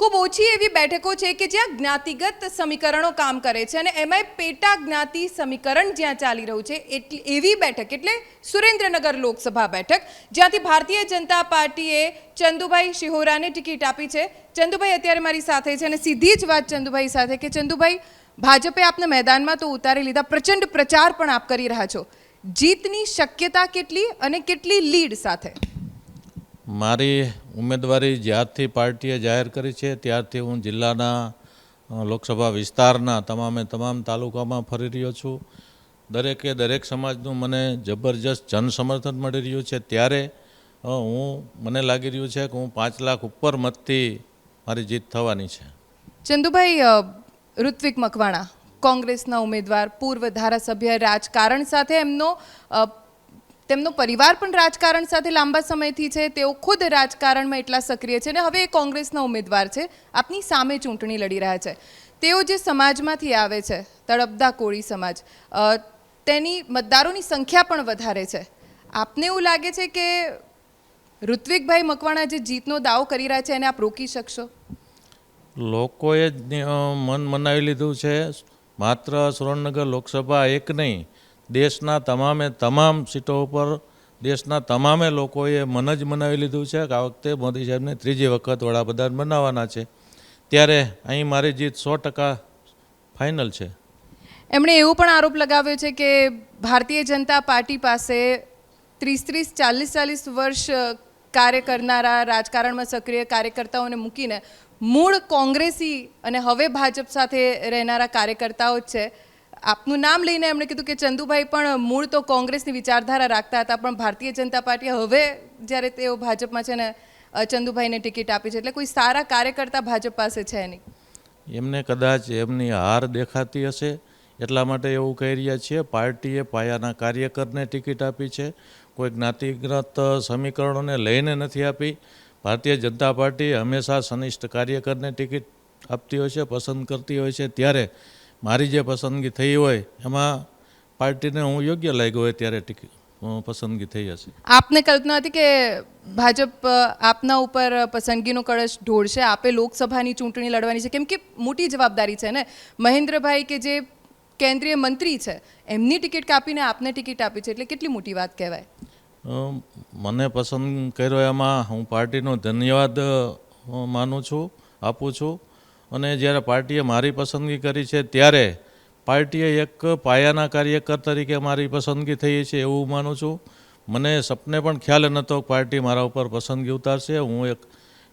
ખૂબ ઓછી એવી બેઠકો છે કે જ્યાં જ્ઞાતિગત સમીકરણો કામ કરે છે અને એમાંય પેટા જ્ઞાતિ સમીકરણ જ્યાં ચાલી રહ્યું છે, એટલી એવી બેઠક, એટલે સુરેન્દ્રનગર લોકસભા બેઠક, જ્યાંથી ભારતીય જનતા પાર્ટીએ ચંદુભાઈ શિહોરાને ટિકિટ આપી છે. ચંદુભાઈ અત્યારે મારી સાથે છે અને સીધી જ વાત ચંદુભાઈ સાથે કે ચંદુભાઈ, ભાજપે આપને મેદાનમાં તો ઉતારી લીધા, પ્રચંડ પ્રચાર પણ આપ કરી રહ્યા છો. જીતની શક્યતા કેટલી અને કેટલી લીડ સાથે? મારી ઉમેદવારી જ્યારથી પાર્ટીએ જાહેર કરી છે, ત્યારથી હું જિલ્લાના લોકસભા વિસ્તારના તમામે તમામ તાલુકામાં ફરી રહ્યો છું. દરેકે દરેક સમાજનું મને જબરજસ્ત જનસમર્થન મળી રહ્યું છે. ત્યારે હું, મને લાગી રહ્યું છે કે હું પાંચ લાખ ઉપર મતથી મારી જીત થવાની છે. ચંદુભાઈ ઋત્વિક મકવાણા, કોંગ્રેસના ઉમેદવાર, પૂર્વ ધારાસભ્ય, રાજકારણ સાથે એમનો તેમનો પરિવાર પણ રાજકારણ સાથે લાંબા સમયથી છે, તેઓ ખુદ રાજકારણમાં એટલા સક્રિય છે અને હવે એ કોંગ્રેસના ઉમેદવાર છે, આપની સામે ચૂંટણી લડી રહ્યા છે. તેઓ જે સમાજમાંથી આવે છે તળપદા કોળી સમાજ તેની મતદારોની સંખ્યા પણ વધારે છે. આપને એવું લાગે છે કે ઋત્વિકભાઈ મકવાણા જે જીતનો દાવો કરી રહ્યા છે, એને આપ રોકી શકશો? લોકોએ મન મનાવી લીધું છે. માત્ર સુરેન્દ્રનગર લોકસભા એક નહીં દેશના તમામે તમામ સીટો ઉપર દેશના તમામે લોકોએ મન જ મનાવી લીધું છે કે આ વખતે મોદી સાહેબને ત્રીજી વખત વડાપ્રધાન બનાવવાના છે. ત્યારે અહીં મારી જીત સો ટકા ફાઇનલ છે. એમણે એવો પણ આરોપ લગાવ્યો છે કે ભારતીય જનતા પાર્ટી પાસે ત્રીસ ત્રીસ ચાલીસ ચાલીસ વર્ષ કાર્ય કરનારા રાજકારણમાં સક્રિય કાર્યકર્તાઓને મૂકીને મૂળ કોંગ્રેસી અને હવે ભાજપ સાથે રહેનારા કાર્યકર્તાઓ જ છે. આપનું નામ લઈને એમણે કીધું કે ચંદુભાઈ પણ મૂળ તો કોંગ્રેસની વિચારધારા રાખતા હતા, પણ ભારતીય જનતા પાર્ટીએ હવે જ્યારે તેઓ ભાજપમાં છે ને ચંદુભાઈને ટિકિટ આપી છે. એટલે કોઈ સારા કાર્યકર્તા ભાજપ પાસે છે નહીં. એમને કદાચ એમની હાર દેખાતી હશે, એટલા માટે એવું કહી રહ્યા છીએ, પાર્ટીએ પાયાના કાર્યકરને ટિકિટ આપી છે. કોઈ જ્ઞાતિગત સમીકરણોને લઈને નથી આપી. ભારતીય જનતા પાર્ટી હંમેશા સનિષ્ઠ કાર્યકરને ટિકિટ આપતી હોય છે, પસંદ કરતી હોય છે. ત્યારે મારી જે પસંદગી થઈ હોય એમાં પાર્ટીને હું યોગ્ય લાગ્યો હોય ત્યારે પસંદગી થઈ હશે. આપને કલ્પના હતી કે ભાજપ આપના ઉપર પસંદગીનો કળશ ઢોળશે આપે લોકસભાની ચૂંટણી લડવાની છે? કેમ કે મોટી જવાબદારી છે ને? મહેન્દ્રભાઈ કે જે કેન્દ્રીય મંત્રી છે એમની ટિકિટ કાપીને આપને ટિકિટ આપી છે એટલે કેટલી મોટી વાત કહેવાય? મને પસંદ કર્યો એમાં હું પાર્ટીનો ધન્યવાદ માનું છું આપું છું. અને જ્યારે પાર્ટીએ મારી પસંદગી કરી છે, ત્યારે પાર્ટીએ એક પાયાના કાર્યકર તરીકે મારી પસંદગી થઈ છે એવું માનું છું. મને સપને પણ ખ્યાલ નહોતો પાર્ટી મારા ઉપર પસંદગી ઉતારશે. હું એક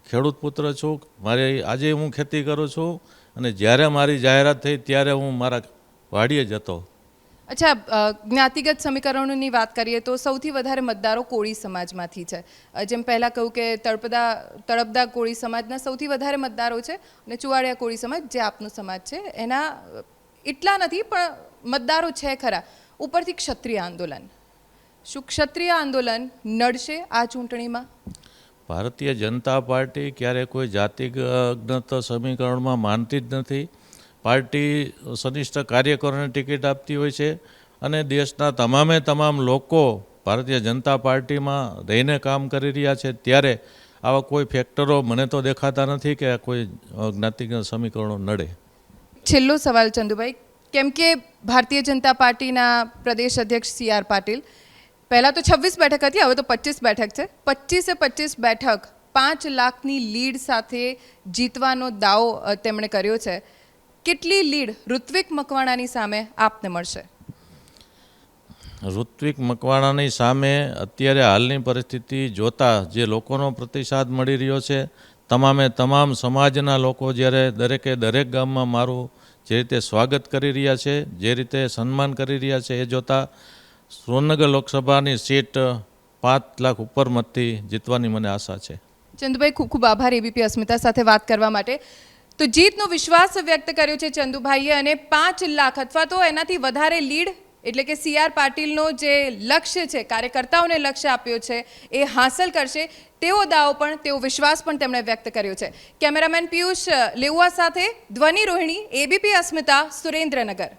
ખેડૂત પુત્ર છું. મારે આજે હું ખેતી કરું છું અને જ્યારે મારી જાહેરાત થઈ ત્યારે હું મારા વાડીએ જ હતો. અચ્છા જ્ઞાતિગત સમીકરણોની વાત કરીએ તો સૌથી વધારે મતદારો કોળી સમાજમાંથી છે. જેમ પહેલાં કહ્યું કે તળપદા તળપદા કોળી સમાજના સૌથી વધારે મતદારો છે અને ચુવાડિયા કોળી સમાજ, જે આપનો સમાજ છે, એના એટલા નથી, પણ મતદારો છે ખરા. ઉપરથી ક્ષત્રિય આંદોલન. શું ક્ષત્રિય આંદોલન નડશે આ ચૂંટણીમાં? ભારતીય જનતા પાર્ટી ક્યારે કોઈ જાતિગત સમીકરણમાં માનતી જ નથી. પાર્ટી સનિષ્ઠ કાર્યકરોને ટિકિટ આપતી હોય છે અને દેશના તમામે તમામ લોકો ભારતીય જનતા પાર્ટીમાં રહીને કામ કરી રહ્યા છે. ત્યારે આવા કોઈ ફેક્ટરો મને તો દેખાતા નથી કે કોઈ જ્ઞાતિગત સમીકરણો નડે. છેલ્લો સવાલ ચંદુભાઈ, કેમ કે ભારતીય જનતા પાર્ટીના પ્રદેશ અધ્યક્ષ સી આર પાટીલ, પહેલાં તો છવ્વીસ બેઠક હતી, હવે તો પચીસ બેઠક છે. પચીસે પચીસ બેઠક પાંચ લાખની લીડ સાથે જીતવાનો દાવો તેમણે કર્યો છે. કેટલી લીડ ઋત્વિક મકવાણાની સામે આપને મળશે? ઋત્વિક મકવાણાની સામે અત્યારે હાલની પરિસ્થિતિ જોતા જે લોકોનો પ્રતિસાદ મળી રહ્યો છે તમામે તમામ સમાજના લોકો જ્યારે દરેકે દરેક ગામમાં મારું જે રીતે સ્વાગત કરી રહ્યા છે જે રીતે સન્માન કરી રહ્યા છે એ જોતાં સોનગર લોકસભાની સીટ પાંચ લાખ ઉપર મતથી જીતવાની મને આશા છે. ચંદુભાઈ ખૂબ ખૂબ આભાર. એબીપી અસ્મિતા સાથે વાત કરવા માટે. તો જીતનો વિશ્વાસ વ્યક્ત કર્યો છે ચંદુભાઈએ અને પાંચ લાખ અથવા તો એનાથી વધારે લીડ, એટલે કે સી આર પાટીલનો જે લક્ષ્ય છે, કાર્યકર્તાઓને લક્ષ્ય આપ્યો છે, એ હાંસલ કરશે. તેવો દાવો પણ, તેવો વિશ્વાસ પણ તેમણે વ્યક્ત કર્યો છે. કેમેરામેન પિયુષ લેઉઆ સાથે ધ્વનિ રોહિણી, એબીપી અસ્મિતા, સુરેન્દ્રનગર.